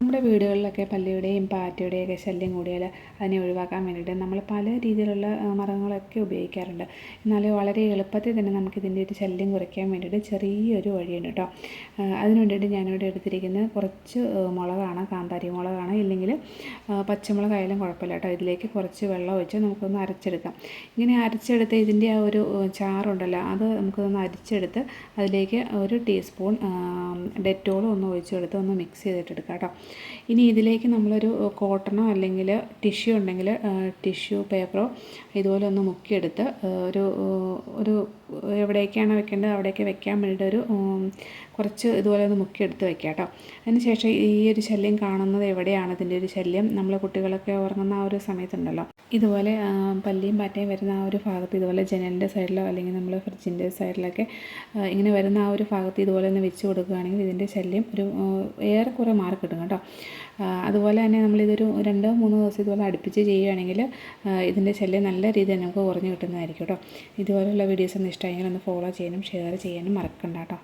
നമ്മുടെ വീടുകളിലൊക്കെ പല്ലിയുടെയും പാറ്റയുടെയൊക്കെ ശല്യം കൂടിയാൽ അതിനെ ഒഴിവാക്കാൻ വേണ്ടിയിട്ട് നമ്മൾ പല രീതിയിലുള്ള മർഗങ്ങളൊക്കെ ഉപയോഗിക്കാറുണ്ട്. എന്നാൽ വളരെ എളുപ്പത്തിൽ തന്നെ നമുക്കിതിന്റെ ഒരു ശല്യം കുറയ്ക്കാൻ വേണ്ടിയിട്ട് ചെറിയൊരു വഴിയുണ്ട് കേട്ടോ. അതിന് വേണ്ടിയിട്ട് ഞാനിവിടെ എടുത്തിരിക്കുന്നത് കുറച്ച് മുളകാണ് കാന്താരി മുളകാണ്. ഇല്ലെങ്കിൽ പച്ചമുളകായാലും കുഴപ്പമില്ല കേട്ടോ. ഇതിലേക്ക് കുറച്ച് വെള്ളം ഒഴിച്ച് നമുക്കൊന്ന് അരച്ചെടുക്കാം. ഇങ്ങനെ അരച്ചെടുത്ത് ഇതിന്റെ ആ ഒരു ചാറുണ്ടല്ലോ അത് നമുക്കൊന്ന് അരിച്ചെടുത്ത് അതിലേക്ക് ഒരു ടീസ്പൂൺ ഡെറ്റോളും ഒന്ന് ഒഴിച്ചെടുത്ത് ഒന്ന് മിക്സ് ചെയ്തിട്ടെടുക്കാം കേട്ടോ. ഇനി ഇതിലേക്ക് നമ്മളൊരു കോട്ടണോ അല്ലെങ്കിൽ ടിഷ്യൂ ഉണ്ടെങ്കിൽ ടിഷ്യൂ പേപ്പറോ ഇതുപോലെ ഒന്ന് മുക്കിയെടുത്ത് ഒരു ഒരു എവിടേക്കാണ് വെക്കേണ്ടത്? അവിടേക്ക് വെക്കാൻ വേണ്ടിയിട്ട് ഒരു കുറച്ച് ഇതുപോലെ ഒന്ന് മുക്കിയെടുത്ത് വെക്കാം കേട്ടോ. അതിന് ശേഷം ഈ ഒരു ശല്യം കാണുന്നത് എവിടെയാണ്? ഇതിന്റെ ഒരു ശല്യം നമ്മൾ കുട്ടികളൊക്കെ ഉറങ്ങുന്ന ആ ഒരു സമയത്തുണ്ടല്ലോ. ഇതുപോലെ പല്ലിയും പാറ്റയും വരുന്ന ആ ഒരു ഭാഗത്ത് ഇതുപോലെ ജനലിന്റെ സൈഡിലോ അല്ലെങ്കിൽ നമ്മൾ ഫ്രിഡ്ജിന്റെ സൈഡിലൊക്കെ ഇങ്ങനെ വരുന്ന ആ ഒരു ഭാഗത്ത് ഇതുപോലെ ഒന്ന് വെച്ച് കൊടുക്കുകയാണെങ്കിൽ ഇതിന്റെ ശല്യം ഒരു ഏറെക്കുറെ മാർക്ക് കിട്ടും കേട്ടോ. അതുപോലെ തന്നെ നമ്മളിതൊരു രണ്ടോ മൂന്നോ ദിവസം ഇതുപോലെ അടുപ്പിച്ച് ചെയ്യുകയാണെങ്കിൽ ഇതിന്റെ ശല്യം നല്ല രീതിയിൽ നമുക്ക് കുറഞ്ഞു കിട്ടുന്നതായിരിക്കും കേട്ടോ. ഇതുപോലെയുള്ള വീഡിയോസ് ഒന്ന് ഇഷ്ടമായെങ്കിൽ ഒന്ന് ഫോളോ ചെയ്യാനും ഷെയർ ചെയ്യാനും മറക്കണ്ട കേട്ടോ.